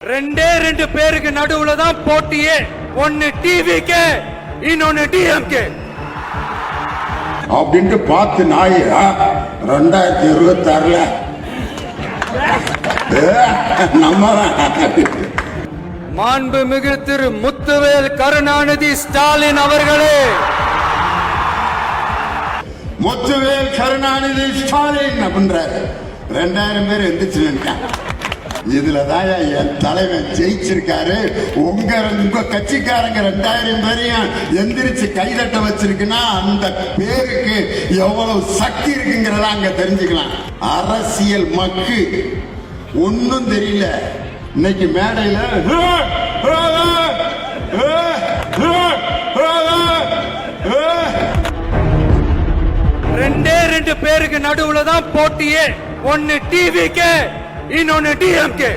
ரெண்டே ரெண்டு பேருக்கு நடுவுல தான் போட்டியே. ஒன்னு டிவிக்கு இன்னொன்னு டிஎம்கே அப்படின்ட்டு பார்த்து நாய் ரெண்டாயிரத்தி இருபத்தி ஆறுல நம்ம மாண்புமிகு திரு முத்துவேல் கருணாநிதி ஸ்டாலின் அவர்களே. முத்துவேல் கருணாநிதி ஸ்டாலின் அப்படின்றாரு. ரெண்டாயிரம் பேர் எந்திரிச்சு இதுல தான் என் தலைவன் ஜெயிச்சிருக்காரு. உங்க உங்க கட்சிக்காரங்க ரெண்டாயிரம் பேரையும் எந்திரிச்சு கைதட்ட வச்சிருக்குன்னா அந்த பேருக்கு எவ்வளவு சக்தி இருக்குங்கிறத அங்க தெரிஞ்சுக்கலாம். அரசியல் மக்கு. ஒன்னும் தெரியல. இன்னைக்கு மேடையில ரெண்டே ரெண்டு பேருக்கு நடுவுல தான் போட்டியே. ஒன்னு டிவிக்கு இன்னொன்னு டிஎம்கே